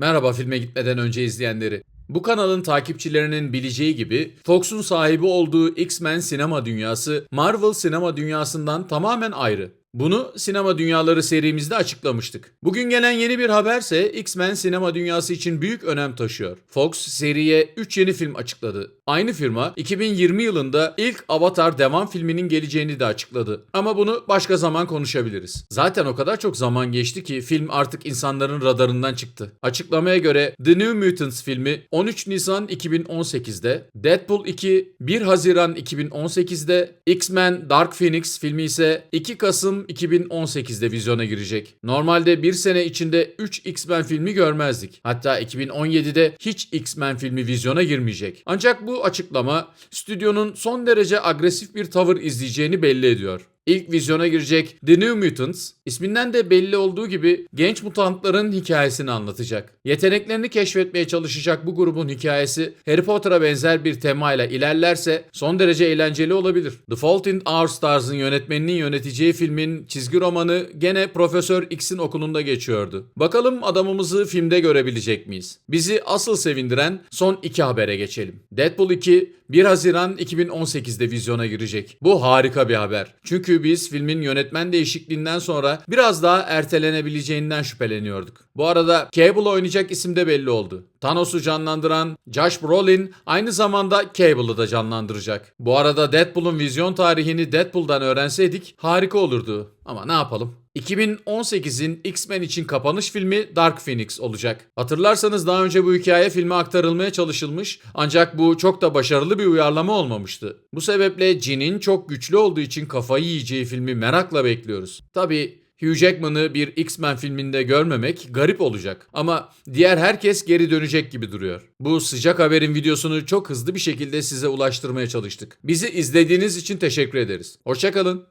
Merhaba filme gitmeden önce izleyenleri. Bu kanalın takipçilerinin bileceği gibi Fox'un sahibi olduğu X-Men sinema dünyası Marvel sinema dünyasından tamamen ayrı. Bunu Sinema Dünyaları serimizde açıklamıştık. Bugün gelen yeni bir haberse X-Men sinema dünyası için büyük önem taşıyor. Fox seriye 3 yeni film açıkladı. Aynı firma 2020 yılında ilk Avatar devam filminin geleceğini de açıkladı. Ama bunu başka zaman konuşabiliriz. Zaten o kadar çok zaman geçti ki film artık insanların radarından çıktı. Açıklamaya göre The New Mutants filmi 13 Nisan 2018'de, Deadpool 2 1 Haziran 2018'de, X-Men Dark Phoenix filmi ise 2 Kasım 2018'de vizyona girecek. Normalde bir sene içinde 3 X-Men filmi görmezdik. Hatta 2017'de hiç X-Men filmi vizyona girmeyecek. Ancak bu açıklama stüdyonun son derece agresif bir tavır izleyeceğini belli ediyor. İlk vizyona girecek The New Mutants, isminden de belli olduğu gibi genç mutantların hikayesini anlatacak. Yeteneklerini keşfetmeye çalışacak bu grubun hikayesi Harry Potter'a benzer bir temayla ilerlerse son derece eğlenceli olabilir. The Fault in Our Stars'ın yönetmeninin yöneteceği filmin çizgi romanı gene Profesör X'in okulunda geçiyordu. Bakalım adamımızı filmde görebilecek miyiz? Bizi asıl sevindiren son iki habere geçelim. Deadpool 2 1 Haziran 2018'de vizyona girecek. Bu harika bir haber. Çünkü biz filmin yönetmen değişikliğinden sonra biraz daha ertelenebileceğinden şüpheleniyorduk. Bu arada Cable oynayacak isim de belli oldu. Thanos'u canlandıran Josh Brolin aynı zamanda Cable'ı da canlandıracak. Bu arada Deadpool'un vizyon tarihini Deadpool'dan öğrenseydik harika olurdu. Ama ne yapalım? 2018'in X-Men için kapanış filmi Dark Phoenix olacak. Hatırlarsanız daha önce bu hikaye filme aktarılmaya çalışılmış ancak bu çok da başarılı bir uyarlama olmamıştı. Bu sebeple Jean'in çok güçlü olduğu için kafayı yiyeceği filmi merakla bekliyoruz. Tabi Hugh Jackman'ı bir X-Men filminde görmemek garip olacak. Ama diğer herkes geri dönecek gibi duruyor. Bu sıcak haberin videosunu çok hızlı bir şekilde size ulaştırmaya çalıştık. Bizi izlediğiniz için teşekkür ederiz. Hoşçakalın.